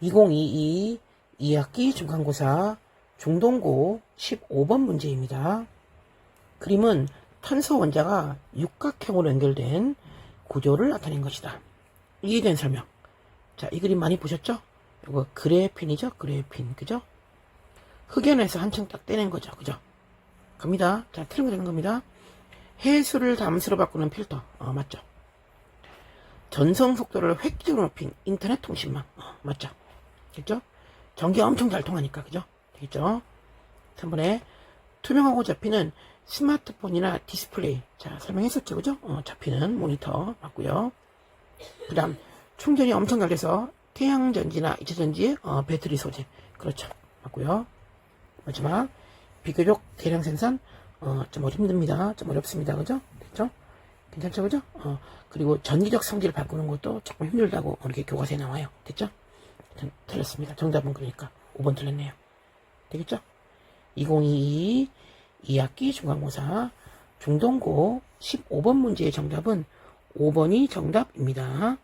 2022 2학기 중간고사 중동고 15번 문제입니다. 그림은 탄소 원자가 육각형으로 연결된 구조를 나타낸 것이다. 대한 설명. 자, 이 그림 많이 보셨죠? 이거 그래핀이죠? 그래핀. 그죠? 흑연에서 한층 딱 떼낸 거죠. 그죠? 갑니다. 자, 틀린 거 되는 겁니다. 해수를 담수로 바꾸는 필터. 어, 맞죠? 전송 속도를 획기적으로 높인 인터넷 통신망. 어, 맞죠? 됐죠? 전기가 엄청 잘 통하니까. 그죠? 되겠죠? 3번에 투명하고 잡히는 스마트폰이나 디스플레이. 자, 설명했었죠. 그죠? 어, 잡히는 모니터 맞고요. 그 다음, 충전이 엄청 잘 돼서 태양전지나 이차전지의 어, 배터리 소재. 그렇죠. 맞고요. 마지막, 비교적 대량 생산, 어, 좀 힘듭니다. 좀 어렵습니다. 그죠? 됐죠? 괜찮죠? 그죠? 어, 그리고 전기적 성질을 바꾸는 것도 조금 힘들다고 이렇게 교과서에 나와요. 됐죠? 전- 틀렸습니다. 정답은 그러니까 5번 틀렸네요. 되겠죠? 2022 2학기 중간고사 중동고 15번 문제의 정답은 5번이 정답입니다.